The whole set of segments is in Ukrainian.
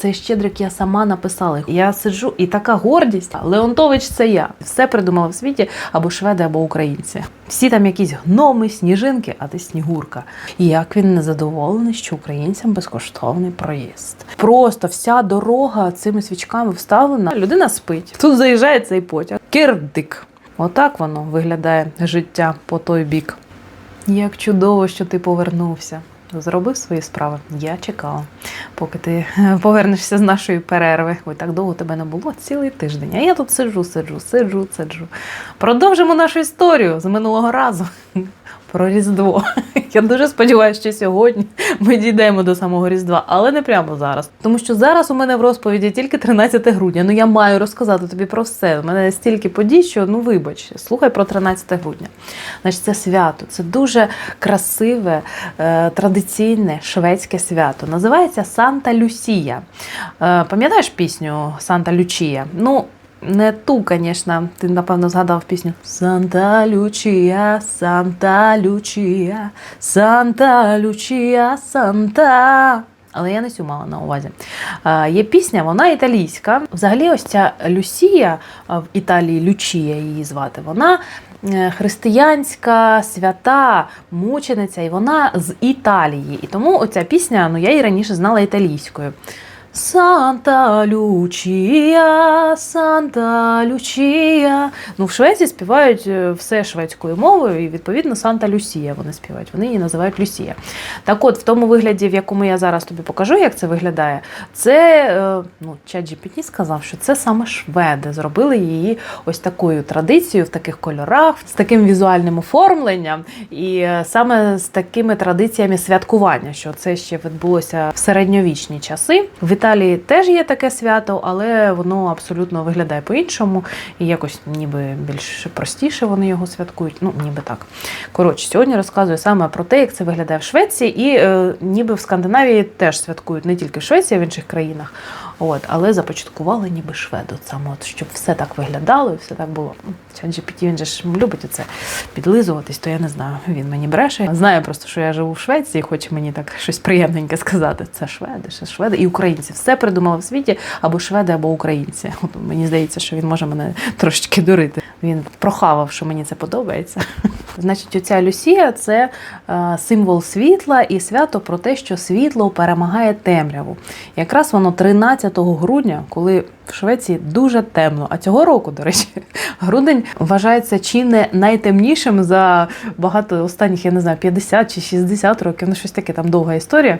цей щедрик я сама написала. Я сиджу і така гордість. Леонтович це я. Все придумала в світі або шведи, або українці. Всі там якісь гноми, сніжинки, а ти снігурка. І як він не задоволений, що українцям безкоштовний проїзд. Просто вся дорога цими свічками вставлена. Людина спить. Тут заїжджає цей потяг. Кирдик. Отак воно виглядає життя по той бік. Як чудово, що ти повернувся. Зробив свої справи. Я чекала, поки ти повернешся з нашої перерви. Ой, так довго тебе не було цілий тиждень. А я тут сиджу, сиджу, сиджу, сиджу. Продовжимо нашу історію з минулого разу про Різдво. Я дуже сподіваюся, що сьогодні ми дійдемо до самого Різдва, але не прямо зараз. Тому що зараз у мене в розповіді тільки 13 грудня. Ну я маю розказати тобі про все. У мене стільки подій, що ну вибач, слухай про 13 грудня. Значить, це свято, це дуже красиве, е, традиційне шведське свято. Називається Санта Люсія. Е, пам'ятаєш пісню Санта Лючія? Ну. Не ту, звісно, ти напевно згадав пісню Санта Лючія, Санта Лючія, Санта Лючія, Санта. Але я не цю мала на увазі. Є пісня, вона італійська. Взагалі, ось ця Люсія в Італії Лючія її звати. Вона е, християнська свята мучениця, і вона з Італії. І тому оця пісня, ну я її раніше знала італійською. Санта Лючія, Санта Лючія. Ну, в Швеції співають е, все шведською мовою, і відповідно Санта Люсія вони співають. Вони її називають Люсія. Так от, в тому вигляді, в якому я зараз тобі покажу, як це виглядає, це е, ну, ChatGPT сказав, що це саме шведи зробили її ось такою традицією, в таких кольорах, з таким візуальним оформленням, і е, саме з такими традиціями святкування, що це ще відбулося в середньовічні часи. Італії теж є таке свято, але воно абсолютно виглядає по-іншому і якось ніби більш простіше вони його святкують. Ну, ніби так. Коротше, сьогодні розказую саме про те, як це виглядає в Швеції, і е, ніби в Скандинавії теж святкують не тільки в Швеції, а в інших країнах. От, але започаткували ніби шведу, саме от, щоб все так виглядало все так було. ChatGPT, він же ж любить оце підлизуватись, то я не знаю. Він мені бреше. Знає просто, що я живу в Швеції, хоче мені так щось приємненьке сказати. Це шведи, ще шведи і українці. Все придумали в світі або шведи, або українці. От мені здається, що він може мене трошечки дурити. Він прохавав, що мені це подобається. Значить, оця Люсія це е, символ світла і свято про те, що світло перемагає темряву. Якраз воно 13 грудня, коли в Швеції дуже темно. А цього року, до речі, грудень вважається чи не найтемнішим за багато останніх, я не знаю, 50 чи 60 років. Ну, щось таке там довга історія.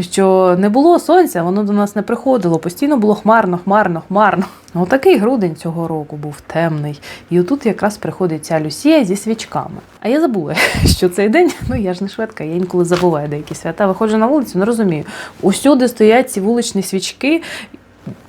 Що не було сонця, воно до нас не приходило. Постійно було хмарно, хмарно, хмарно. Отакий грудень цього року був темний. І отут якраз приходить ця Люсія зі свічками. А я забула, що цей день, ну я ж не шведка, я інколи забуваю деякі свята. Виходжу на вулицю, не розумію. Усюди стоять ці вуличні свічки.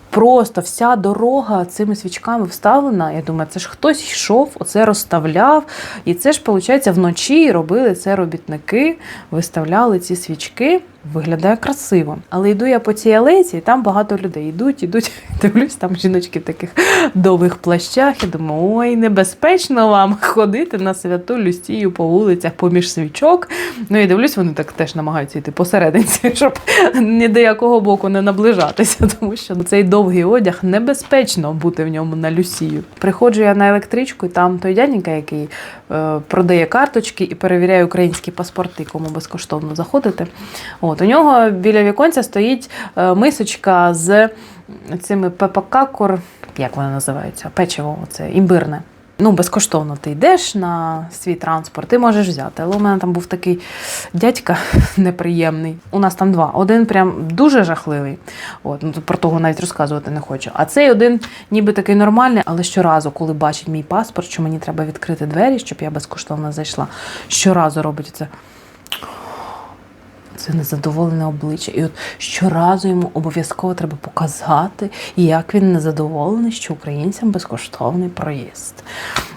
Просто вся дорога цими свічками вставлена. Я думаю, це ж хтось йшов, оце розставляв. І це ж, виходить, вночі робили це робітники, виставляли ці свічки. Виглядає красиво. Але йду я по цій алейці, і там багато людей йдуть, йдуть. Дивлюсь, там жіночки в таких довгих плащах. І думаю, ой, небезпечно вам ходити на святу Люстію по вулицях поміж свічок. Ну і дивлюсь, вони так теж намагаються йти посерединці, щоб ні до якого боку не наближатися, тому що цей довгий одяг небезпечно бути в ньому на Люсію. Приходжу я на електричку, і там той дяденька, який е, продає карточки і перевіряє українські паспорти, кому безкоштовно заходити. От у нього біля віконця стоїть е, мисочка з цими ППК кор, як вони називаються? Печиво, це імбирне. Ну, безкоштовно ти йдеш на свій транспорт, ти можеш взяти. Але у мене там був такий дядька неприємний. У нас там два. Один прям дуже жахливий. От, ну, про того навіть розказувати не хочу. А цей один ніби такий нормальний, але щоразу, коли бачить мій паспорт, що мені треба відкрити двері, щоб я безкоштовно зайшла, щоразу робить це. Це незадоволене обличчя. І от щоразу йому обов'язково треба показати, як він незадоволений, що українцям безкоштовний проїзд.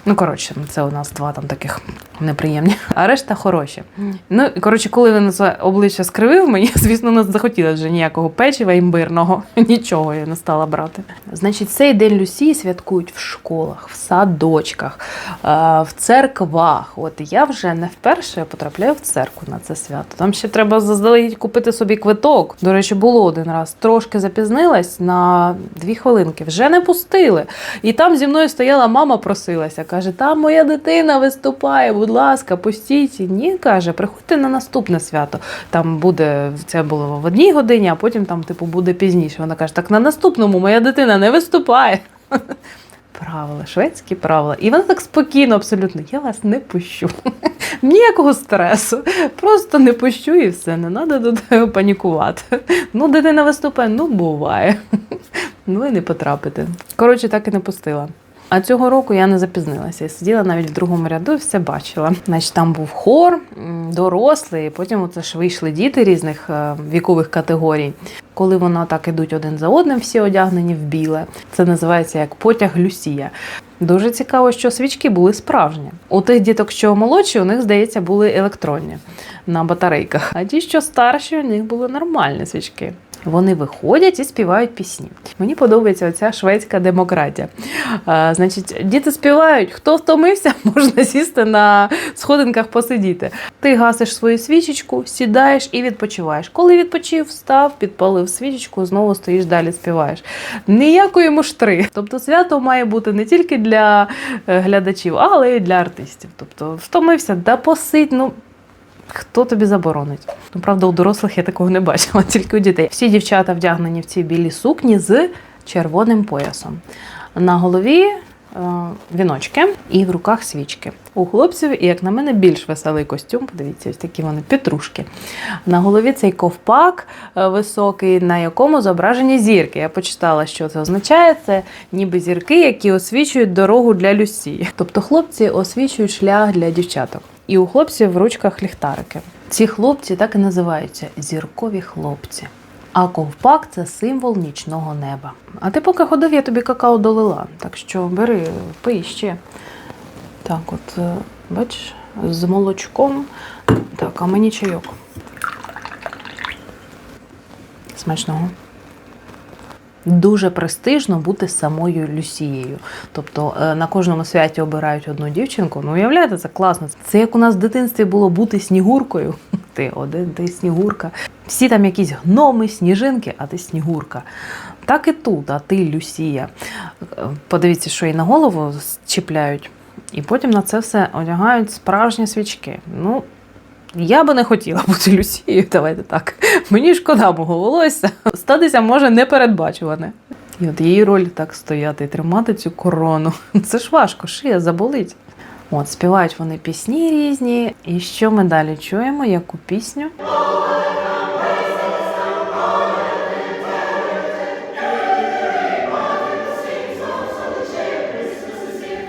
Ну, коротше, це у нас два там таких неприємні, а решта хороші. Ну, і коротше, коли він це обличчя скривив, мені, звісно, не захотілося вже ніякого печива імбирного, нічого я не стала брати. Значить, цей день Люсії святкують в школах, в садочках, е, в церквах. От я вже не вперше потрапляю в церкву на це свято. Там ще треба заздалегідь купити собі квиток. До речі, було один раз. Трошки запізнилась на дві хвилинки. Вже не пустили. І там зі мною стояла мама, просилася. Каже: там моя дитина виступає, будь ласка, пустіть. Ні, каже, приходьте на наступне свято. Там буде це було в одній годині, а потім там, типу, буде пізніше. Вона каже: так на наступному моя дитина не виступає. Правила, шведські правила. І вона так спокійно, абсолютно, я вас не пущу. Ніякого стресу. Просто не пущу і все. Не треба тут панікувати. Ну, дитина виступає, ну буває. Ну і не потрапити. Коротше, так і не пустила. А цього року я не запізнилася. Я сиділа навіть в другому ряду і все бачила. Значить, там був хор, дорослий, потім оце ж вийшли діти різних е, вікових категорій. Коли вони так ідуть один за одним, всі одягнені в біле. Це називається як потяг Люсія. Дуже цікаво, що свічки були справжні. У тих діток, що молодші, у них, здається, були електронні на батарейках. А ті, що старші, у них були нормальні свічки. Вони виходять і співають пісні. Мені подобається оця шведська демократія. А, значить, діти співають, хто втомився, можна сісти на сходинках посидіти. Ти гасиш свою свічечку, сідаєш і відпочиваєш. Коли відпочив, встав, підпалив свічечку, знову стоїш далі, співаєш. Ніякої муштри. Тобто свято має бути не тільки для е, глядачів, але й для артистів. Тобто втомився, да посидь, ну. Хто тобі заборонить? Ну, правда, у дорослих я такого не бачила, тільки у дітей. Всі дівчата вдягнені в ці білі сукні з червоним поясом. На голові е, віночки і в руках свічки. У хлопців, і як на мене, більш веселий костюм. Подивіться, ось такі вони петрушки. На голові цей ковпак е, високий, на якому зображені зірки. Я почитала, що це означає. Це ніби зірки, які освічують дорогу для Люсії. Тобто хлопці освічують шлях для дівчаток. І у хлопців в ручках ліхтарики. Ці хлопці так і називаються зіркові хлопці. А ковпак це символ нічного неба. А ти поки ходив, я тобі какао долила. Так що бери, пий ще. Так, от, е, бачиш, з молочком. Так, а мені чайок. Смачного. Дуже престижно бути самою Люсією. Тобто е, на кожному святі обирають одну дівчинку. Ну, уявляєте, це класно. Це як у нас в дитинстві було бути снігуркою. Ти один, ти снігурка. Всі там якісь гноми, сніжинки, а ти снігурка. Так і тут, а ти Люсія. Е, Подивіться, що і на голову чіпляють. І потім на це все одягають справжні свічки. Ну, я би не хотіла бути Люсією, давайте так. Мені шкода мого волосся. Статися може непередбачуване. І от її роль так стояти і тримати цю корону. Це ж важко, шия заболить. От, співають вони пісні різні. І що ми далі чуємо? Яку пісню?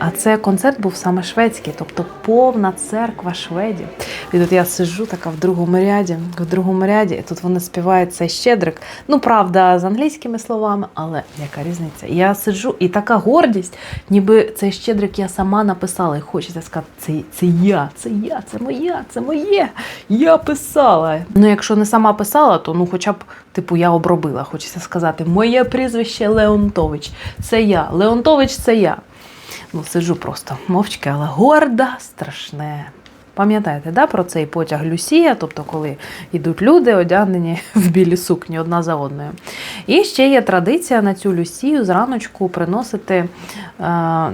А це концерт був саме шведський, тобто повна церква шведів. І тут я сиджу така в другому ряді, в другому ряді, і тут вони співають цей щедрик. Ну, правда, з англійськими словами, але яка різниця? Я сиджу, і така гордість, ніби цей щедрик я сама написала. І хочеться сказати, це, це я, це я, це моя, це моє. Я писала. Ну, якщо не сама писала, то ну хоча б, типу, я обробила. Хочеться сказати, моє прізвище Леонтович. Це я. Леонтович це я. Ну, сиджу просто мовчки, але горда, страшне. Пам'ятаєте, да, про цей потяг Люсія, тобто коли йдуть люди, одягнені в білі сукні одна за одною. І ще є традиція на цю Люсію зраночку приносити е,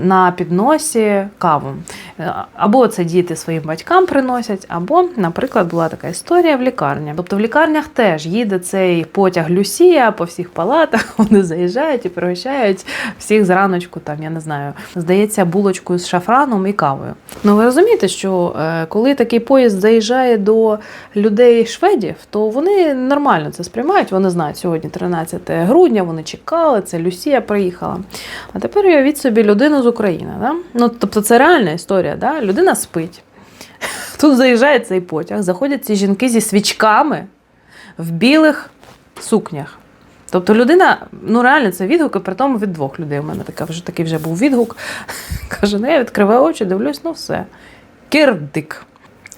на підносі каву. Е, Або це діти своїм батькам приносять, або, наприклад, була така історія в лікарні. Тобто в лікарнях теж їде цей потяг Люсія по всіх палатах, вони заїжджають і пригощають всіх зраночку, там, я не знаю, здається, булочкою з шафраном і кавою. Ну ви розумієте, що е, коли такий поїзд заїжджає до людей шведів, то вони нормально це сприймають. Вони знають, сьогодні 13 грудня, вони чекали, це Люсія приїхала. А тепер уявіть собі людину з України. Да? Ну, тобто це реальна історія. Да? Людина спить. Тут заїжджає цей потяг, заходять ці жінки зі свічками в білих сукнях. Тобто людина, ну реально це відгук, і при тому від двох людей. У мене така вже такий вже був відгук. Каже, ну я відкриваю очі, дивлюсь, ну все. Кирдик.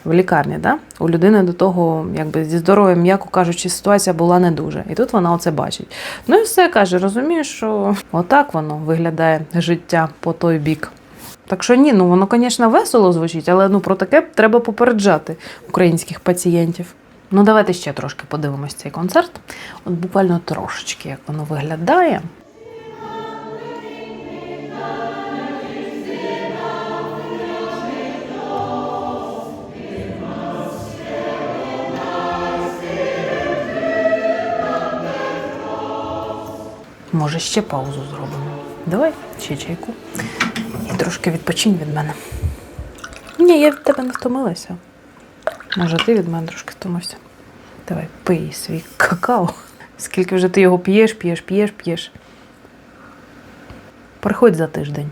В лікарні, да? у людини до того, якби зі здоров'ям, м'яко кажучи, ситуація була не дуже. І тут вона оце бачить. Ну і все каже, розумієш, що отак воно виглядає життя по той бік. Так що ні, ну воно, звісно, весело звучить, але ну про таке треба попереджати українських пацієнтів. Ну, давайте ще трошки подивимось цей концерт. От буквально трошечки, як воно виглядає. Може, ще паузу зробимо. Давай ще чайку. І трошки відпочинь від мене. Ні, я від тебе не втомилася. Може, ти від мене трошки втомився. Давай, пий свій какао. Скільки вже ти його п'єш, п'єш, п'єш, п'єш. Приходь за тиждень.